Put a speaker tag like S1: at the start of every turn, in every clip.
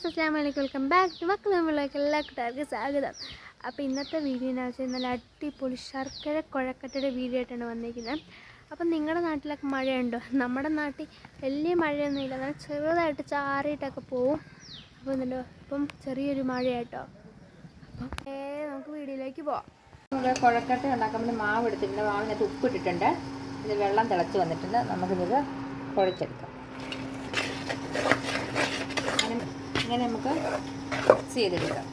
S1: Friends അസ്ലാം വലൈക്കും welcome back to മക്കൾ നമ്മളിലേക്ക് എല്ലാ കൂട്ടുകാർക്കും സ്വാഗതം. അപ്പോൾ ഇന്നത്തെ വീഡിയോ എന്ന് വെച്ചാൽ നല്ല അടിപൊളി ശർക്കര കുഴക്കട്ടയുടെ വീഡിയോ ആയിട്ടാണ് വന്നിരിക്കുന്നത്. അപ്പം നിങ്ങളുടെ നാട്ടിലൊക്കെ മഴയുണ്ടോ? നമ്മുടെ നാട്ടിൽ വലിയ മഴയൊന്നും ഇല്ല. എന്നാൽ ചെറുതായിട്ട് ചാറിയിട്ടൊക്കെ പോവും. അപ്പോൾ എന്നുണ്ടോ ഇപ്പം ചെറിയൊരു മഴയായിട്ടോ അപ്പം നമുക്ക് വീഡിയോയിലേക്ക് പോവാം.
S2: നമ്മുടെ കുഴക്കട്ട ഉണ്ടാക്കാൻ വേണ്ടി മാവ് എടുത്തിട്ടുണ്ട്. മാവിനകത്ത് ഉപ്പിട്ടിട്ടുണ്ട് ഇത് വെള്ളം തിളച്ച് വന്നിട്ടുണ്ട്. നമുക്കിത് കുഴച്ചെടുക്കാം. ഇങ്ങനെ നമുക്ക് മിക്സ് ചെയ്തെടുക്കാം.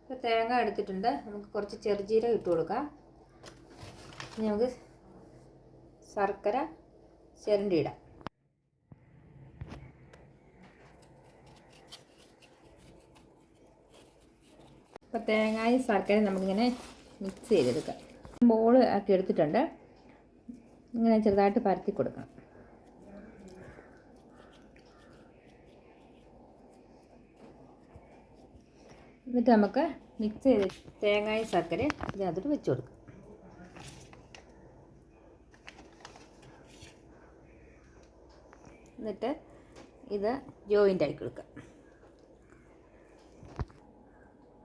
S2: ഇപ്പോൾ തേങ്ങ എടുത്തിട്ടുണ്ട്. നമുക്ക് കുറച്ച് ചെറുജീരകം ഇട്ട് കൊടുക്കാം. ഇനി നമുക്ക് ശർക്കര ചിരണ്ടി ഇടാം. ഇപ്പോൾ തേങ്ങയും ശർക്കരയും നമുക്കിങ്ങനെ മിക്സ് ചെയ്തെടുക്കാം. ബോൾ ആക്കി എടുത്തിട്ടുണ്ട്. ഇങ്ങനെ ചെറുതായിട്ട് പരത്തി കൊടുക്കണം എന്നിട്ട് നമുക്ക് മിക്സ് ചെയ്ത് തേങ്ങയും ശർക്കരയും ഇതിനകത്തോട്ട് വെച്ച് കൊടുക്കാം. എന്നിട്ട് ഇത് ജോയിന്റ് ആക്കി കൊടുക്കുക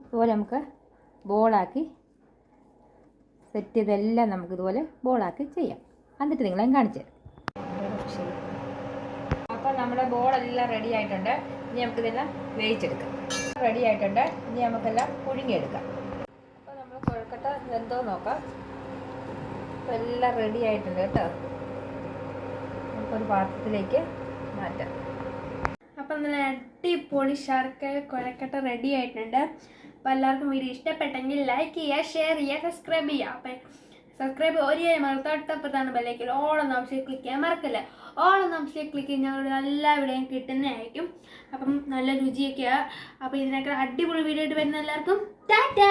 S2: ഇതുപോലെ നമുക്ക് ബോളാക്കി സെറ്റ് ചെയ്തെല്ലാം നമുക്ക് ഇതുപോലെ ബോളാക്കി ചെയ്യാം. എന്നിട്ട് നിങ്ങളെ കാണിച്ചു തരാം. അപ്പോൾ നമ്മുടെ ബോളെല്ലാം റെഡി ആയിട്ടുണ്ട്. ഇനി നമുക്കിതെല്ലാം വേവിച്ചെടുക്കാം. റെഡി ആയിട്ടുണ്ട് ഇനി നമുക്കെല്ലാം പുഴുങ്ങിയെടുക്കാം. അപ്പോൾ നമ്മൾ കുഴക്കട്ട എന്തോ നോക്കാം. അപ്പോൾ എല്ലാം റെഡി ആയിട്ടുണ്ട് കേട്ടോ. നമുക്കൊരു പാത്രത്തിലേക്ക് മാറ്റാം.
S1: അപ്പം നല്ല അടിപൊളി ശർക്കര കുഴക്കട്ട റെഡി ആയിട്ടുണ്ട് അപ്പോൾ എല്ലാവർക്കും വീഡിയോ ഇഷ്ടപ്പെട്ടെങ്കിൽ ലൈക്ക് ചെയ്യുക ഷെയർ ചെയ്യുക സബ്സ്ക്രൈബ് ചെയ്യുക. അപ്പം സബ്സ്ക്രൈബ് ഒരു കാര്യം തൊട്ടപ്പുറത്താണ് ബെല്ലേക്ക് ഓളൊന്ന് ഓപ്ഷൻ ക്ലിക്ക് ചെയ്യാൻ മറക്കല്ല? ഓളം ഓപ്ഷൻ ക്ലിക്ക് ചെയ്ത് ഞങ്ങളുടെ എല്ലാ വീഡിയോയും കിട്ടുന്നതായിരിക്കും. അപ്പം നല്ല രുചിയൊക്കെയാണ് അപ്പോൾ ഇതിനൊക്കെ അടിപൊളി വീഡിയോ ആയിട്ട് വരുന്ന എല്ലാവർക്കും. ടാറ്റാ!